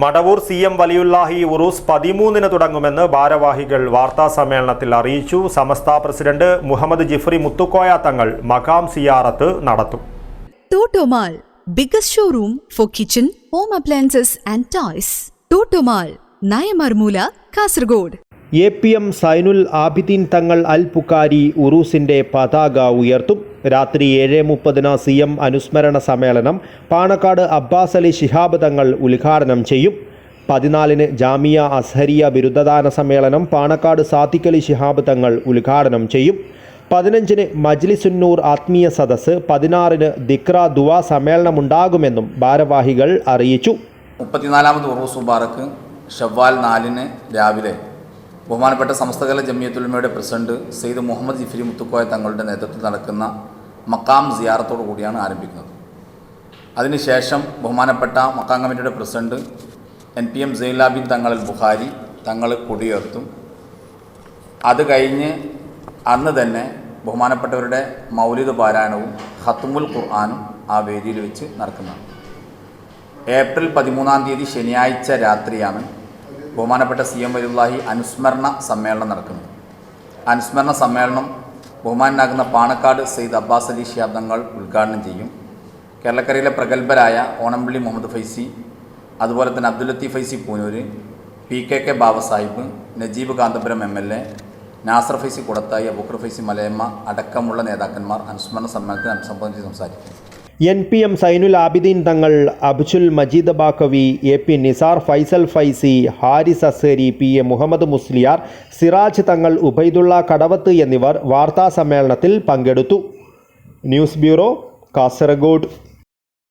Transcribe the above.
Madavoor C M Valiyullahi ഉറൂസ് പതിമൂന്നിന് തുടങ്ങുമെന്ന് ഭാരവാഹികൾ വാർത്താ സമ്മേളനത്തിൽ അറിയിച്ചു. സമസ്ത പ്രസിഡന്റ് മുഹമ്മദ് ജിഫ്രി മുത്തുക്കോയ തങ്ങൾ മഖാം സിയാറത്ത് നടത്തും. Totomall biggest showroom for kitchen home appliances and toys Totomall Nayamarmoola Kasargod. A P M Zainul Abideen Thangal Al Bukhari ഉറൂസിന്റെ പതാക ഉയർത്തും. രാത്രി ഏഴ് മുപ്പതിന് സി എം അനുസ്മരണ സമ്മേളനം പാണക്കാട് അബ്ബാസ് അലി ശിഹാബ് തങ്ങൾ ഉദ്ഘാടനം ചെയ്യും. പതിനാലിന് ജാമിയ അസ്ഹരിയ ബിരുദദാന സമ്മേളനം പാണക്കാട് സാദിഖലി ശിഹാബ് തങ്ങൾ ഉദ്ഘാടനം ചെയ്യും. പതിനഞ്ചിന് മജ്ലിസുന്നൂർ ആത്മീയ സദസ്സ് പതിനാറിന് ദിക്ര ദുവാ സമ്മേളനമുണ്ടാകുമെന്നും ഭാരവാഹികൾ അറിയിച്ചു. മുപ്പത്തിനാലാമത് ഉറൂസ് മുബാറക്ക് ഷവ്വാൽ നാലിന് രാവിലെ ബഹുമാനപ്പെട്ട സമസ്തകല ജമിയത്തുൽമയുടെ പ്രസിഡന്റ് സെയ്ദ് മുഹമ്മദ് ജിഫിരി മുത്തുക്കോയ തങ്ങളുടെ നേതൃത്വത്തിൽ നടക്കുന്ന മക്കാം സിയാറത്തോടു കൂടിയാണ് ആരംഭിക്കുന്നത്. അതിനുശേഷം ബഹുമാനപ്പെട്ട മക്കാം കമ്മിറ്റിയുടെ പ്രസിഡന്റ് എൻ പി എം സൈലാബിൻ തങ്ങൾ ബുഹാരി തങ്ങൾ കൊടിയുയർത്തും അത് കഴിഞ്ഞ് അന്ന് തന്നെ ബഹുമാനപ്പെട്ടവരുടെ മൗലിക പാരായണവും ഹത്തുമുൽ ഖുർആാനും ആ വേദിയിൽ വെച്ച് നടക്കുന്നതാണ് ഏപ്രിൽ പതിമൂന്നാം തീയതി ശനിയാഴ്ച രാത്രിയാണ് ബഹുമാനപ്പെട്ട സി എം വലിയുള്ളാഹി അനുസ്മരണ സമ്മേളനം നടക്കുന്നു. അനുസ്മരണ സമ്മേളനം ബഹുമാനാകുന്ന പാണക്കാട് സെയ്ദ് അബ്ബാസ് അലി ഷിയാബ്ദങ്ങൾ ഉദ്ഘാടനം ചെയ്യും. കേരളക്കരയിലെ പ്രഗത്ഭരായ ഓണംപള്ളി മുഹമ്മദ് ഫൈസി അതുപോലെ തന്നെ Abdulathi Faizy Poonoor P K K Babasahib Najeeb Kanthapuram M L A Nasar Faizy Koodathai Abubakar Faizy Malayamma അടക്കമുള്ള നേതാക്കന്മാർ അനുസ്മരണ സമ്മേളനത്തിൽ അഭിസംബോധന സംസാരിക്കും. N P M Zainul Abideen Thangal Abdul Majeed Baqavi A P Nisar Faisal Faizy Haris Azhari P A Muhammad Musliyar Siraj Thangal Ubaidullah Kadavath എന്നിവർ വാർത്താ സമ്മേളനത്തിൽ പങ്കെടുത്തു. News bureau Kasaragod.